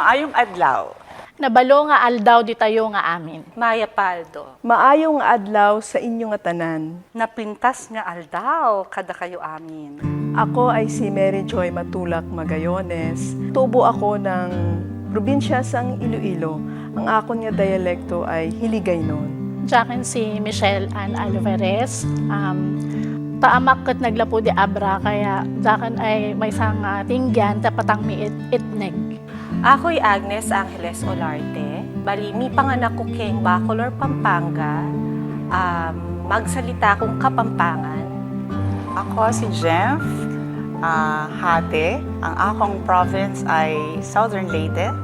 Maayong adlaw. Nabalo nga aldaw di tayo nga amin. Maya Paldo. Maayong adlaw sa inyong tanan. Napintas nga aldaw kada kayo amin. Ako ay si Mary Joy Matulak Magayones. Tubo ako ng probinsya sang Iloilo. Ang akon nga dialekto ay Hiligaynon. Diyakin si Michelle Ann Alvarez. Um, taamak kat naglapo di abra kaya diyakin ay may isang uh, tinggan tapatang mi it, itneg. Ako'y Agnes Angeles Olarte. Bali, mi panganak ko keng Bacolor, Pampanga. Um, magsalita kong Kapampangan. Ako si Jeff ah, Hate. Ang akong province ay Southern Leyte.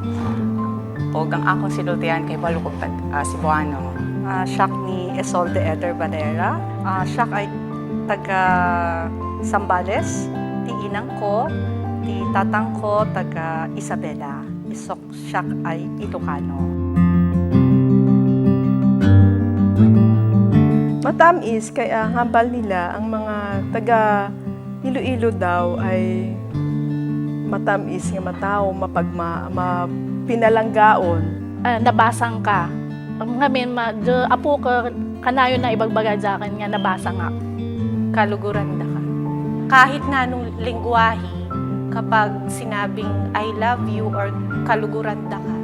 O ang akong sinultihan kay Balukog uh, Cebuano. Ah, siyak ni Esolde Eder Valera. Ah, siyak ay taga Sambales. Ti inang ko, ti tatang ko, taga Isabela. Isok siyak ay Ilocano. Matamis kaya hambal nila ang mga taga Iloilo daw ay matamis nga matao mapagma mapinalanggaon. Uh, nabasang ka. Ngamin, ma, di, apo ka, kanayon na ibagbaga diyakin nga nabasang nga. kaluguran da ka. Kahit na anong lingwahe, kapag sinabing I love you or kaluguran da ka,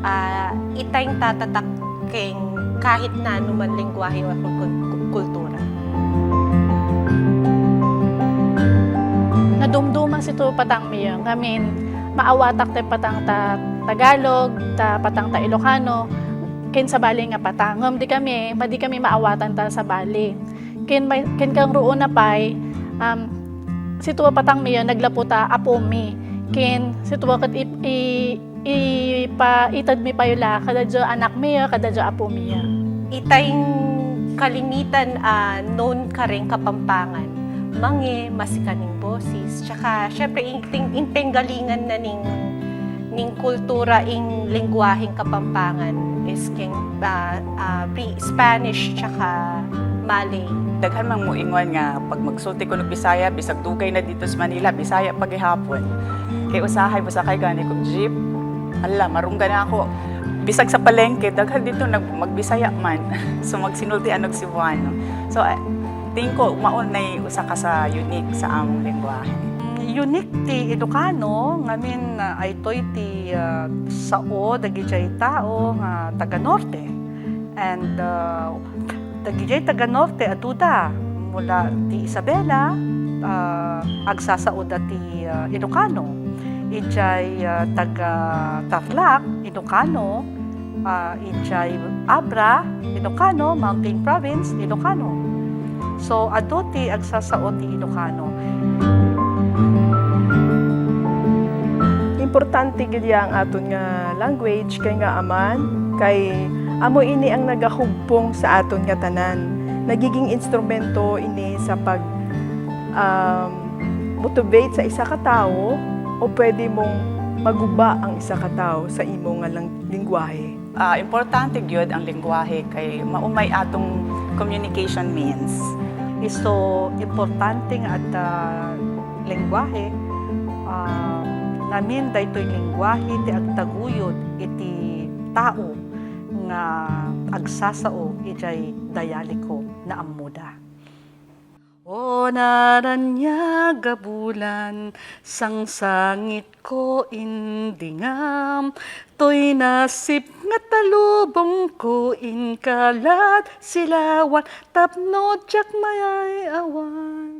ah itayng tatatak keng kahit na anuman lingwahe o kul- kul- kultura. Nadumduma si to patang miyo. Ngamin, maawatak tayo patang ta Tagalog, ta patang ta Ilocano, kin sa bali nga patang. Di kami, madi kami maawatan ta sa bali. Kin, kin kang roon na pay, um, si tuwa patang miyo, naglapo ta apo mi. Kin, si tuwa kat i, i, i, pa, itad mi payula, kada jo anak miyo, kada jo apo miyo. Itayng kalimitan ah, known ka rin kapampangan, mange masikaning boses, tsaka syempre inting intenggalingan na ning ning kultura ing lingwaheng kapampangan is king ah, ah, pre-Spanish tsaka Malay. Daghan mang muingon nga pag magsulti ko ng Bisaya, bisag dugay na dito sa Manila, Bisaya paghihapon. Kay usahay mo sa kay gani kong jeep. Hala, marungga na ako. Bisag sa palengke, daghan dito nag magbisaya man. so magsinultian og Cebuano. So eh, tingin ko maon usa ka sa unique sa among lengguwahe. Unique ti Ilocano, ngamin uh, ay toy ti ah, sao dagijay tao nga taga norte. And uh, dagijay taga norte aduda mula ti Isabela uh, agsasaoda ti ah, Ilocano. Ijay ah, taga Tarlac, Ilocano. Uh, ijay Abra, Ilocano, Mountain Province, Ilocano. So ado ti agsasao ti Ilocano. Importante gilya ang aton nga language kay nga aman kay amo ini ang nagahugpong sa aton nga tanan. Nagiging instrumento ini sa pag um, motivate sa isa ka tawo o pwede mong maguba ang isa ka tawo sa imo nga lang lingwahe. Ah, importante gyud ang lengguwahe kay maumay atong communication means. iso importante nga at uh, lengguwahe um, namin daytoy lengguwahe ti agtaguyod iti tao nga agsasao ijay dayaliko na amuda. O naranyaga bulan, sang sangit ko indingam, to'y nasip nga talubong ko in kalat silawan, tapno jak mayay awan.